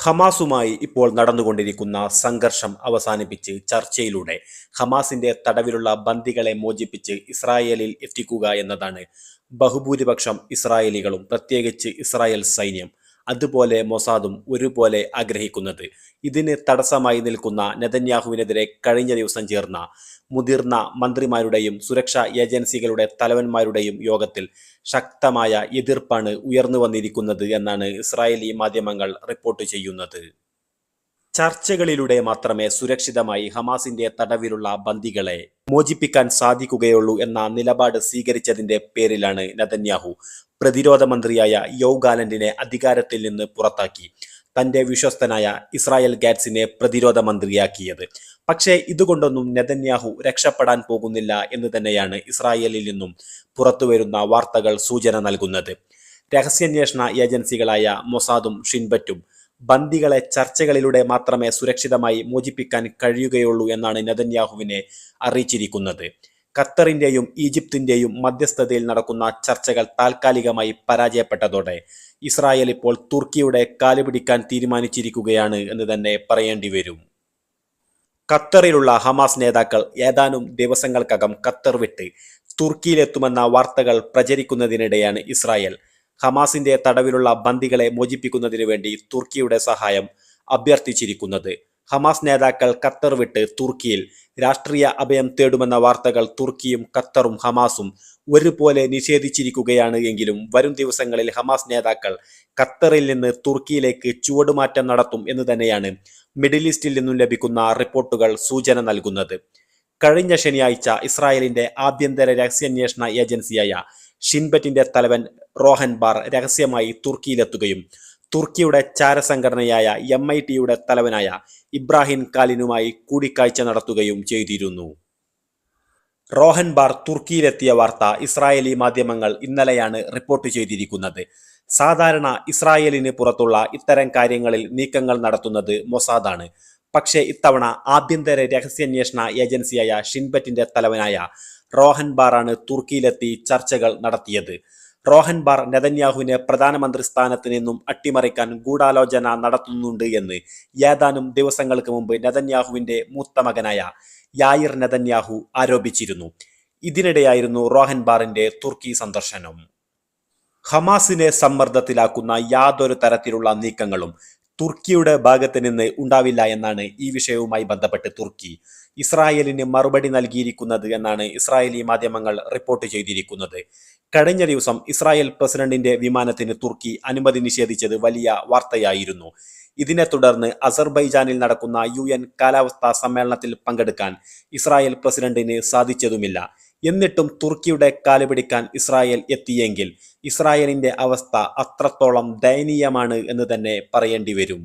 ഹമാസുമായി ഇപ്പോൾ നടന്നുകൊണ്ടിരിക്കുന്ന സംഘർഷം അവസാനിപ്പിച്ച് ചർച്ചയിലൂടെ ഹമാസിന്റെ തടവിലുള്ള ബന്ദികളെ മോചിപ്പിച്ച് ഇസ്രായേലിൽ എത്തിക്കുക എന്നതാണ് ബഹുഭൂരിപക്ഷം ഇസ്രായേലികളും പ്രത്യേകിച്ച് ഇസ്രായേൽ സൈന്യം. അതുപോലെ മൊസാദും ഒരുപോലെ ആഗ്രഹിക്കുന്നത്. ഇതിന് തടസ്സമായി നിൽക്കുന്ന നെതന്യാഹുവിനെതിരെ കഴിഞ്ഞ ദിവസം ചേർന്ന മുതിർന്ന മന്ത്രിമാരുടെയും സുരക്ഷാ ഏജൻസികളുടെ തലവന്മാരുടെയും യോഗത്തിൽ ശക്തമായ എതിർപ്പാണ് ഉയർന്നു വന്നിരിക്കുന്നത് എന്നാണ് ഇസ്രായേലി മാധ്യമങ്ങൾ റിപ്പോർട്ട് ചെയ്യുന്നത്. ചർച്ചകളിലൂടെ മാത്രമേ സുരക്ഷിതമായി ഹമാസിന്റെ തടവിലുള്ള ബന്ദികളെ മോചിപ്പിക്കാൻ സാധിക്കുകയുള്ളൂ എന്ന നിലപാട് സ്വീകരിച്ചതിന്റെ പേരിലാണ് നെതന്യാഹു പ്രതിരോധ മന്ത്രിയായ യോ ഗാലന്റിനെ അധികാരത്തിൽ നിന്ന് പുറത്താക്കി തന്റെ വിശ്വസ്തനായ ഇസ്രായേൽ ഗാറ്റ്സിനെ പ്രതിരോധ മന്ത്രിയാക്കിയത്. പക്ഷേ ഇതുകൊണ്ടൊന്നും നെതന്യാഹു രക്ഷപ്പെടാൻ പോകുന്നില്ല എന്ന് തന്നെയാണ് ഇസ്രായേലിൽ നിന്നും പുറത്തുവരുന്ന വാർത്തകൾ സൂചന നൽകുന്നത്. രഹസ്യാന്വേഷണ ഏജൻസികളായ മൊസാദും ഷിൻബറ്റും ബന്ദികളെ ചർച്ചകളിലൂടെ മാത്രമേ സുരക്ഷിതമായി മോചിപ്പിക്കാൻ കഴിയുകയുള്ളൂ എന്നാണ് നെതന്യാഹുവിനെ അറിയിച്ചിരിക്കുന്നത്. ഖത്തറിന്റെയും ഈജിപ്തിന്റെയും മധ്യസ്ഥതയിൽ നടക്കുന്ന ചർച്ചകൾ താൽക്കാലികമായി പരാജയപ്പെട്ടതോടെ ഇസ്രായേൽ ഇപ്പോൾ തുർക്കിയുടെ കാലുപിടിക്കാൻ തീരുമാനിച്ചിരിക്കുകയാണ് എന്ന് തന്നെ പറയേണ്ടി വരും. ഖത്തറിലുള്ള ഹമാസ് നേതാക്കൾ ഏതാനും ദിവസങ്ങൾക്കകം ഖത്തർ വിട്ട് തുർക്കിയിലെത്തുമെന്ന വാർത്തകൾ പ്രചരിക്കുന്നതിനിടെയാണ് ഇസ്രായേൽ ഹമാസിന്റെ തടവിലുള്ള ബന്ദികളെ മോചിപ്പിക്കുന്നതിനു വേണ്ടി തുർക്കിയുടെ സഹായം അഭ്യർത്ഥിച്ചിരിക്കുന്നത്. ഹമാസ് നേതാക്കൾ ഖത്തർ വിട്ട് തുർക്കിയിൽ രാഷ്ട്രീയ അഭയം തേടുമെന്ന വാർത്തകൾ തുർക്കിയും ഖത്തറും ഹമാസും ഒരുപോലെ നിഷേധിച്ചിരിക്കുകയാണ് എങ്കിലും വരും ദിവസങ്ങളിൽ ഹമാസ് നേതാക്കൾ ഖത്തറിൽ നിന്ന് തുർക്കിയിലേക്ക് ചുവടുമാറ്റം നടത്തും എന്ന് തന്നെയാണ് മിഡിൽ ഈസ്റ്റിൽ നിന്നും ലഭിക്കുന്ന റിപ്പോർട്ടുകൾ സൂചന നൽകുന്നത്. കഴിഞ്ഞ ശനിയാഴ്ച ഇസ്രായേലിന്റെ ആഭ്യന്തര രഹസ്യാന്വേഷണ ഏജൻസിയായ ഷിൻബറ്റിന്റെ തലവൻ റോഹൻ ബാർ രഹസ്യമായി തുർക്കിയിലെത്തുകയും തുർക്കിയുടെ ചാരസംഘടനയായ എം ഐ ടിയുടെ തലവനായ ഇബ്രാഹിം കാലിനുമായി കൂടിക്കാഴ്ച നടത്തുകയും ചെയ്തിരുന്നു. റോഹൻ ബാർ തുർക്കിയിലെത്തിയ വാർത്ത ഇസ്രായേലി മാധ്യമങ്ങൾ ഇന്നലെയാണ് റിപ്പോർട്ട് ചെയ്തിരിക്കുന്നത്. സാധാരണ ഇസ്രായേലിന് പുറത്തുള്ള ഇത്തരം കാര്യങ്ങളിൽ നീക്കങ്ങൾ നടത്തുന്നത് മൊസാദാണ്. പക്ഷേ ഇത്തവണ ആഭ്യന്തര രഹസ്യാന്വേഷണ ഏജൻസിയായ ഷിൻബറ്റിന്റെ തലവനായ റോഹൻ ബാറാണ് തുർക്കിയിലെത്തി ചർച്ചകൾ നടത്തിയത്. റോഹൻ ബാർ നെതന്യാഹുവിനെ പ്രധാനമന്ത്രി സ്ഥാനത്ത് നിന്നും അട്ടിമറിക്കാൻ ഗൂഢാലോചന നടത്തുന്നുണ്ട് എന്ന് ഏതാനും ദിവസങ്ങൾക്ക് മുമ്പ് നെതന്യാഹുവിന്റെ മൂത്ത മകനായ യായിർ നെതന്യാഹു ആരോപിച്ചിരുന്നു. ഇതിനിടെയായിരുന്നു റോഹൻ ബാറിന്റെ തുർക്കി സന്ദർശനം. ഹമാസിനെ സമ്മർദ്ദത്തിലാക്കുന്ന യാതൊരു തരത്തിലുള്ള നീക്കങ്ങളും തുർക്കിയുടെ ഭാഗത്ത് നിന്ന് ഉണ്ടാവില്ല എന്നാണ് ഈ വിഷയവുമായി ബന്ധപ്പെട്ട് തുർക്കി ഇസ്രായേലിന് മറുപടി നൽകിയിരിക്കുന്നത് എന്നാണ് ഇസ്രായേലി മാധ്യമങ്ങൾ റിപ്പോർട്ട് ചെയ്തിരിക്കുന്നത്. കഴിഞ്ഞ ദിവസം ഇസ്രായേൽ പ്രസിഡന്റിന്റെ വിമാനത്തിന് തുർക്കി അനുമതി നിഷേധിച്ചത് വലിയ വാർത്തയായിരുന്നു. ഇതിനെ തുടർന്ന് അസർബൈജാനിൽ നടക്കുന്ന യു കാലാവസ്ഥാ സമ്മേളനത്തിൽ പങ്കെടുക്കാൻ ഇസ്രായേൽ പ്രസിഡന്റിന് സാധിച്ചതുമില്ല. എന്നിട്ടും തുർക്കിയുടെ കാലുപിടിക്കാൻ ഇസ്രായേൽ എത്തിയെങ്കിൽ ഇസ്രായേലിന്റെ അവസ്ഥ അത്രത്തോളം ദയനീയമാണ് എന്ന് തന്നെ പറയേണ്ടി വരും.